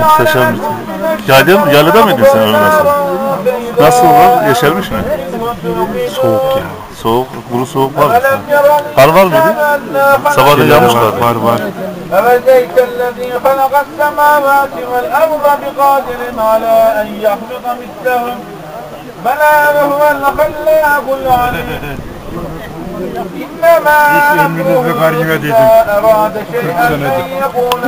Muhteşem. Yayla, yaylada mıydın sen orada nasıl? Nasıl var? Yeşermiş mi? Soğuk ya. Soğuk, kuru soğuk var mı? Kar var mıydı? Sabah da yağmış var, vardı. var var. أفزيت الذي خلق السماوات والأرض بقادر على أن يخلق مثلهم بلى وهو الخلاق العليم إنما أمره إذا أراد شيئا أن يقول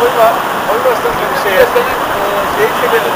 Koyma, koymazsan bir şeye. Senin şeyi çekelim.